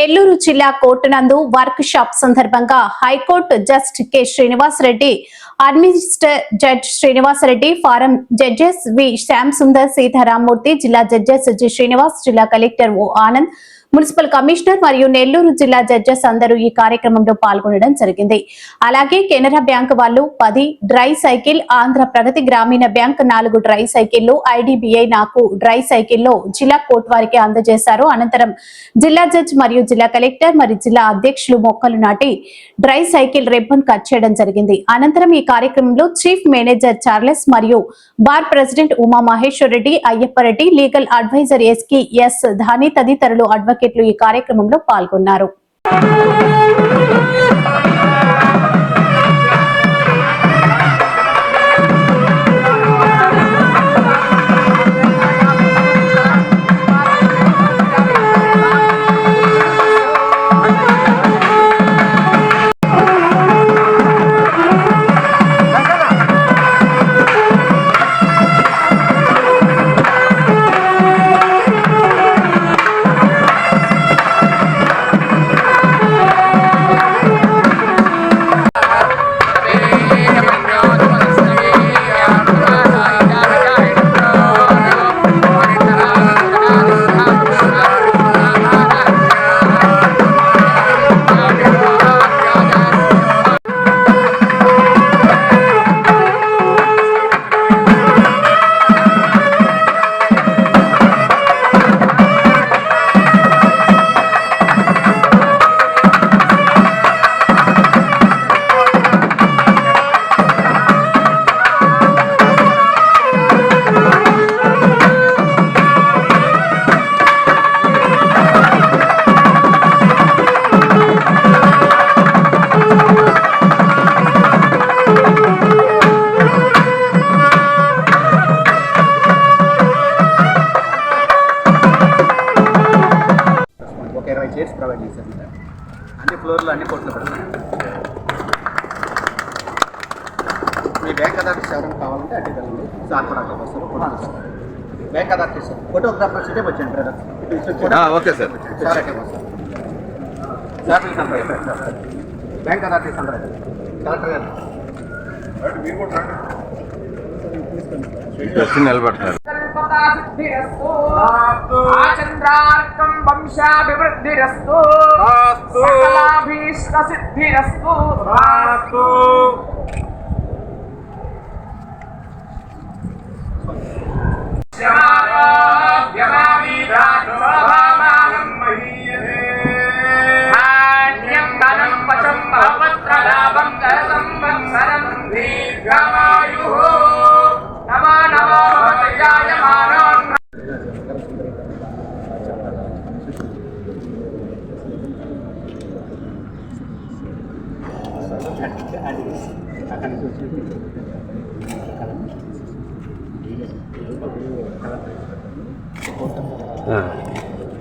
నెల్లూరు జిల్లా కోర్టు నందు workshop సందర్భంగా high court just K Srinivas Reddy administer judge Srinivas Reddy form judges V Shyam Sundar Seetharamamurthy జిల్లా judges G Srinivas జిల్లా collector O Anand municipal commissioner మరియు నెల్లూరు జిల్లా judges అందరూ ఈ కార్యక్రమంలో పాల్గొనడం జరిగింది. అలాగే కెనరా బ్యాంక్ వాళ్ళు పది డ్రై సైకిల్ ఆంధ్ర ప్రగతి గ్రామీణ బ్యాంక్ నాలుగు డ్రై సైకిళ్ళు ఐడిబిఐ నాకు డ్రై సైకిల్లో జిల్లా కోర్టు వారికి అందజేశారు. అనంతరం జిల్లా జడ్జ్ మరియు జిల్లా కలెక్టర్ మరియు జిల్లా అధ్యక్షులు మొక్కలు నాటి డ్రై సైకిల్ రిబ్బన్ కట్ చేయడం జరిగింది. అనంతరం ఈ కార్యక్రమంలో చీఫ్ మేనేజర్ చార్లెస్ మరియు bar president Uma Maheshwar Reddy Ayyappa Reddy legal adviser ఎస్కి S ధాని తదితరులు అడ్వకేట్లు ఈ కార్యక్రమంలో పాల్గొన్నారు. అన్ని ఫ్లోర్లో అన్ని కోట్లు పెడతారు మీ బ్యాంక్ అథారిటీస్ ఎవరైనా కావాలంటే అడ్డు వెళ్ళండి. సార్ కూడా అక్కడికి వస్తారు. బ్యాంక్ అథారిటీస్ ఫోటోగ్రాఫర్ సిటే వచ్చాను బ్రదర్ ఓకే సార్. సార్ వస్తారు. సార్ బ్యాంక్ అథారిటీస్ అందరూ కలెక్టర్ గారు. వచ్చి నిలబడతారు. सन्तासिद्धिरस्तु आचन्द्रार्कं वंशाभिवृद्धिरस्तु। सकलाभीष्टसिद्धिरस्तु। అక్కడి నుంచి వచ్చి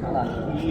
చాలా ఈ